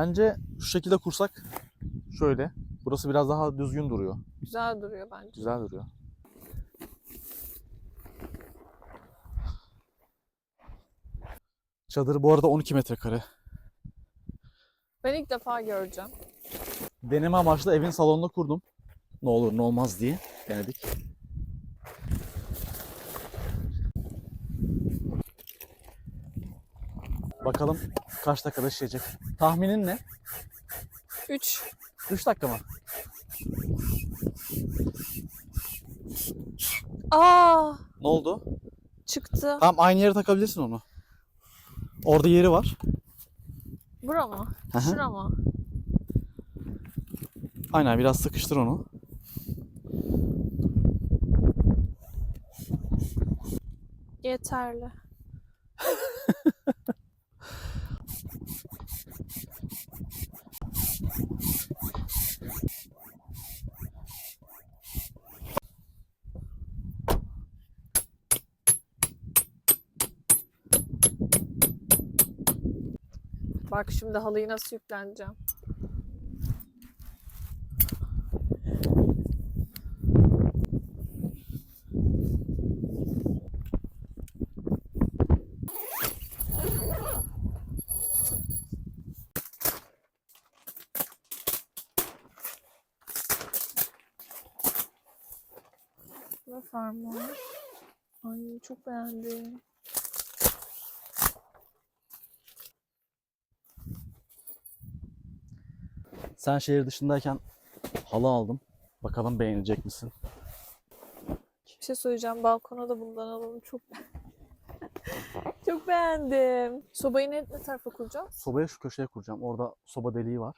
Bence şu şekilde kursak şöyle. Burası biraz daha düzgün duruyor. Güzel duruyor bence. Güzel duruyor. Çadır bu arada 12 metrekare. Ben ilk defa göreceğim. Deneme amaçlı evin salonunu kurdum. Ne olur ne olmaz diye denedik. Bakalım kaç dakikada şişecek. Tahminin ne? 3. 3 dakika mı? Aa Ne oldu? çıktı. Tamam aynı yere takabilirsin onu. Orada yeri var. Bura mı? Hı hı. Şura mı? Aynen biraz sıkıştır onu. Yeterli. Bak şimdi halıyı nasıl yükleneceğim. Ne fermuar? Ay çok beğendim. Sen şehir dışındayken halı aldım. Bakalım beğenecek misin? Bir şey söyleyeceğim. Balkona da bundan alalım. Çok çok beğendim. Sobayı ne, ne tarafa kuracağız? Sobaya şu köşeye kuracağım. Orada soba deliği var.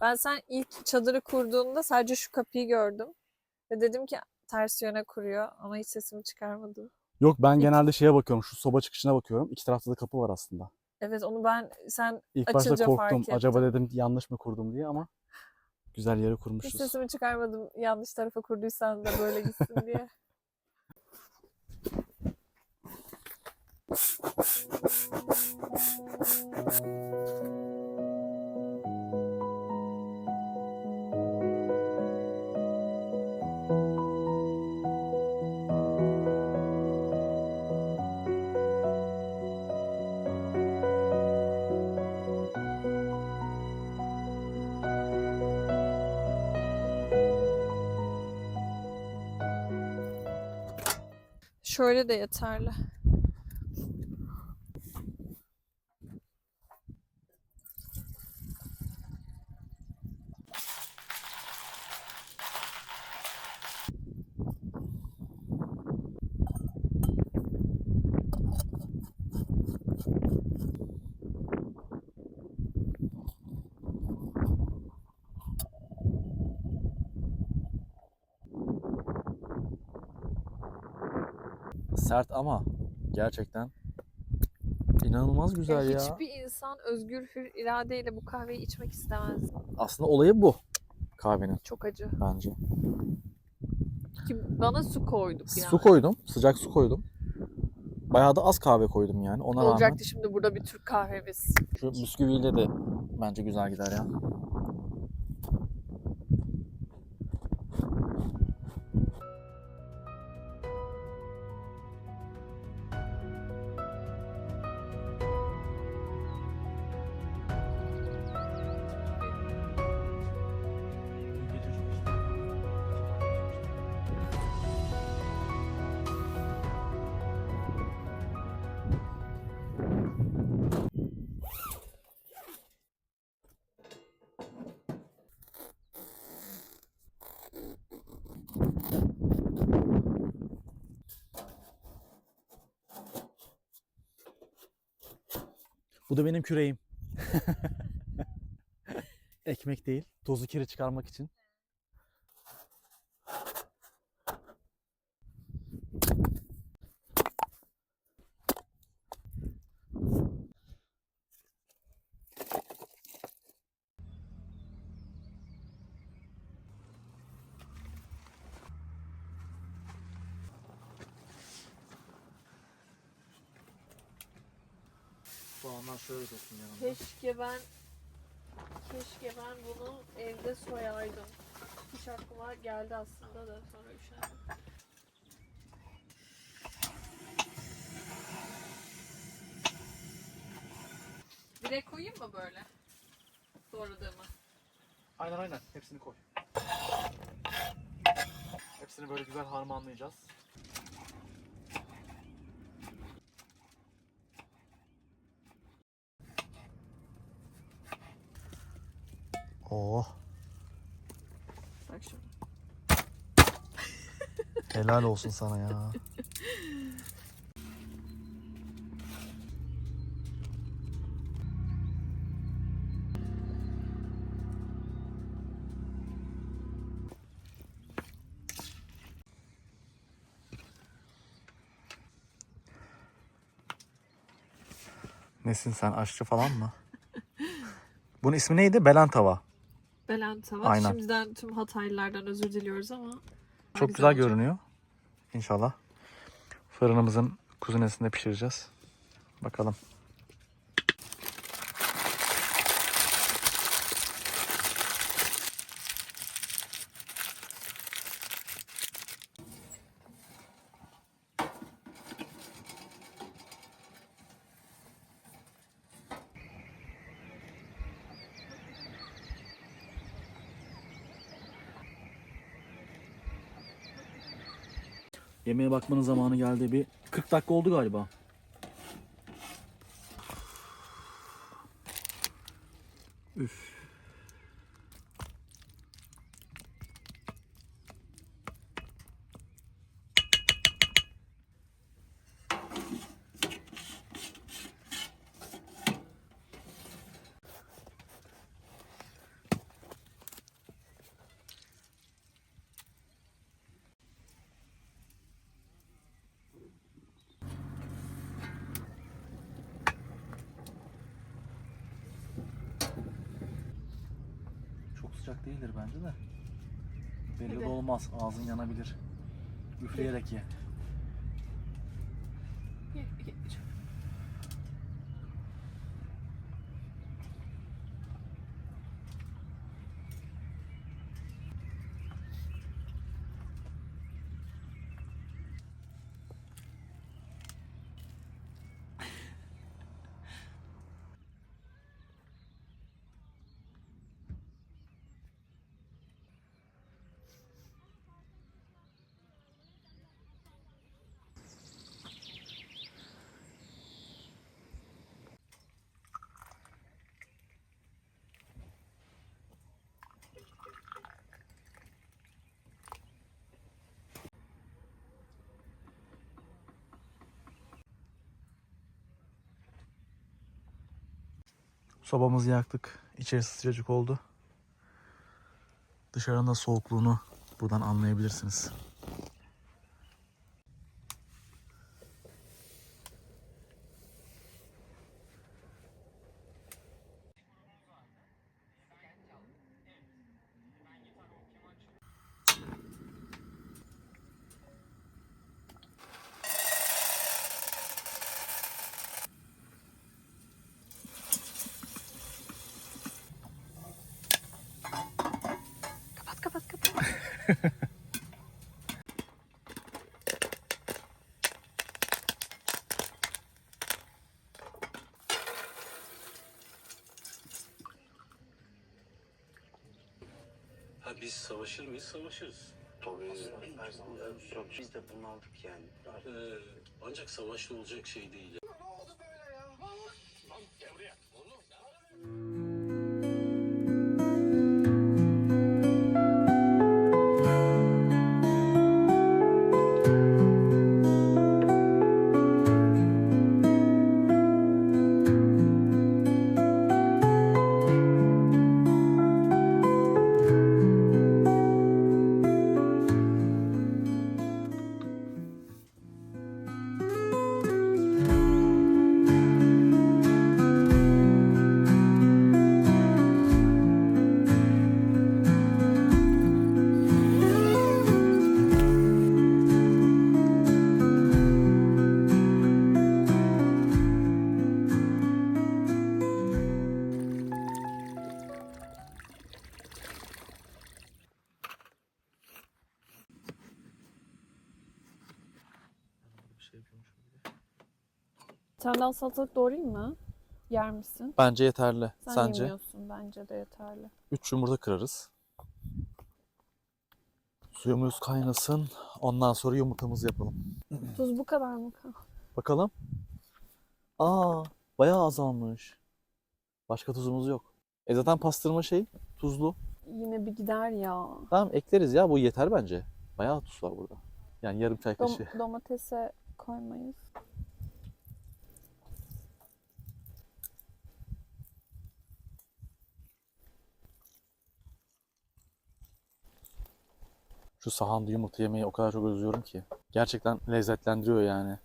Ben sen ilk çadırı kurduğunda sadece şu kapıyı gördüm. Ve dedim ki ters yöne kuruyor ama hiç sesimi çıkarmadım. Yok ben genelde şeye bakıyorum. Şu soba çıkışına bakıyorum. İki tarafta da kapı var aslında. Evet onu ben sen İlk başta Açınca fark korktum. Acaba ettim. dedim yanlış mı kurdum diye ama güzel yere hiç kurmuşuz. sesimi çıkarmadım yanlış tarafa kurduysan da böyle gitsin diye. Şöyle de yeterli. Sert ama gerçekten inanılmaz güzel ya. Hiçbir insan özgür hür iradeyle bu kahveyi içmek istemez. Aslında olayı bu kahvenin Çok acı. bence. Ki bana su koyduk yani. Su koydum. Sıcak su koydum. Bayağı da az kahve koydum yani. Ona rağmen Olacaktı şimdi burada bir Türk kahvemiz. şu bisküviyle de bence güzel gider ya. Bu da benim küreğim. Ekmek değil. Tozu kiri çıkarmak için. Şöyle dursun yanımda. Keşke ben keşke ben bunu evde soyaydım. Hiç aklıma geldi aslında da sonra üşendim. Direkt koyayım mı böyle? Doğradığımı. Aynen aynen. Hepsini koy. Hepsini böyle güzel harmanlayacağız. Oh, Bak şimdi. helal olsun sana ya. Nesin sen aşçı falan mı? Bunun ismi neydi? Belen tava. Belen tava. Aynen. Şimdiden tüm Hataylılardan özür diliyoruz ama. Çok güzel, görünüyor. İnşallah. Fırınımızın kuzinesinde pişireceğiz. Bakalım. Yemeğe bakmanın zamanı geldi. Bir 40 dakika oldu galiba. Sıcak değildir bence de. Belli de olmaz. Ağzın yanabilir. Üfleyerek ye. Sobamızı yaktık. İçerisi sıcacık oldu. Dışarının da soğukluğunu buradan anlayabilirsiniz. Ha biz savaşır mıyız? Savaşırız. Tabii her zaman çok biz de bunaldık yani. Ee, ancak savaşla olacak şey değil. Tane daha salatalık doğrayayım mı? Yer misin? Bence yeterli. Sen Sence? yemiyorsun. Bence de yeterli. 3 yumurta kırarız. Suyumuz kaynasın. Ondan sonra yumurtamızı yapalım. Tuz bu kadar mı? Bakalım. Aa, bayağı azalmış. Başka tuzumuz yok. E zaten pastırma şey tuzlu. Yine bir gider ya. Tamam ekleriz ya bu yeter bence. Bayağı tuz var burada. Yani yarım çay Dom- kaşığı. domatese koymayız. Şu sahanda yumurta yemeyi o kadar çok özlüyorum ki. Gerçekten lezzetlendiriyor yani.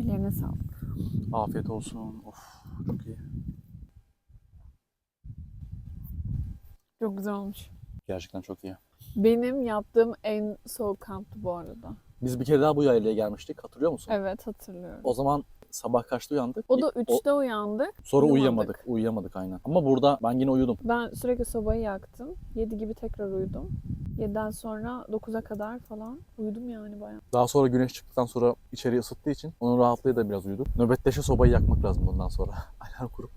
Ellerine sağlık. Afiyet olsun. Of çok iyi. Çok güzel olmuş. Gerçekten çok iyi. Benim yaptığım en soğuk kamptı bu arada. Biz bir kere daha bu yaylaya gelmiştik. Hatırlıyor musun? Evet hatırlıyorum. O zaman sabah kaçta uyandık? O da İ- 3'te uyandı. Sonra uyumadık. uyuyamadık. Uyuyamadık aynen. Ama burada ben yine uyudum. Ben sürekli sobayı yaktım. 7 gibi tekrar uyudum. 7'den sonra 9'a kadar falan uyudum yani bayağı. Daha sonra güneş çıktıktan sonra içeriye ısıttığı için onun rahatlığı da biraz uyuduk. Nöbetleşe sobayı yakmak lazım bundan sonra. Alarm kurup.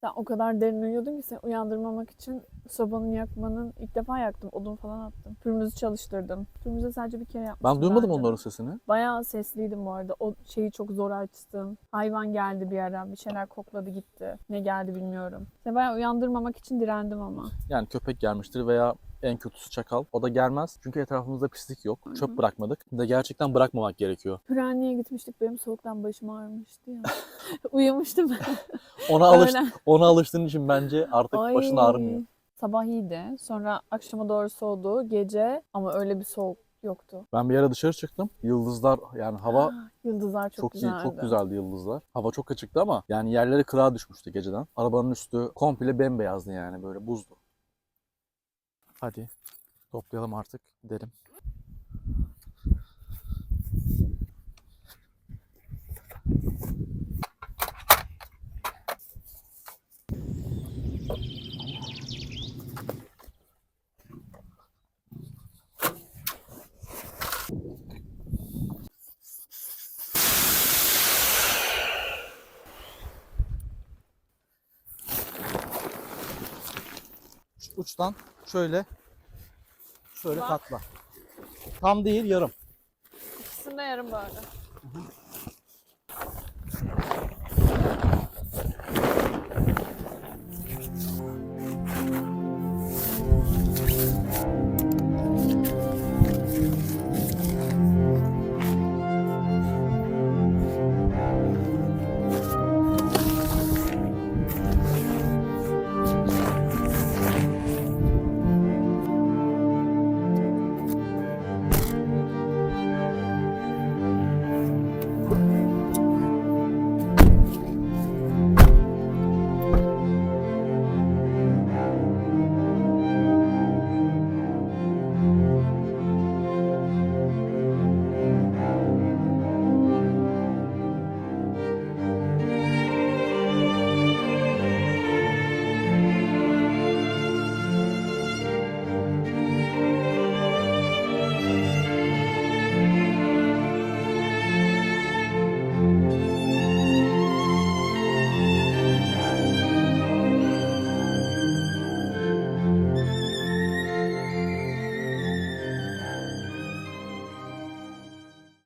Sen o kadar derin uyuyordun ki seni uyandırmamak için sobanın yakmanın ilk defa yaktım. Odun falan attım. Pürmüzü çalıştırdım. Pürmüzü sadece bir kere yapmıştım. Ben duymadım bence. onların sesini. Bayağı sesliydim bu arada. O şeyi çok zor açtım. Hayvan geldi bir ara. Bir şeyler kokladı gitti. Ne geldi bilmiyorum. Seni bayağı uyandırmamak için direndim ama. Yani köpek gelmiştir veya en kötüsü çakal. O da gelmez. Çünkü etrafımızda pislik yok. Çöp bırakmadık. Bir De gerçekten bırakmamak gerekiyor. Pürenli'ye gitmiştik. Benim soğuktan başım ağrımıştı ya. Uyumuştum ben. Ona alış ona alıştığın için bence artık başın Ay. ağrımıyor. Sabah iyiydi. Sonra akşama doğru soğudu. Gece ama öyle bir soğuk yoktu. Ben bir ara dışarı çıktım. Yıldızlar yani hava Ah, Yıldızlar çok, çok, güzeldi. iyi, çok güzeldi yıldızlar. Hava çok açıktı ama yani yerleri kırağa düşmüştü geceden. Arabanın üstü komple bembeyazdı yani böyle buzdu. Hadi toplayalım artık gidelim. Uçtan şöyle şöyle Bak. katla. Tam değil yarım. İkisini de yarım böyle.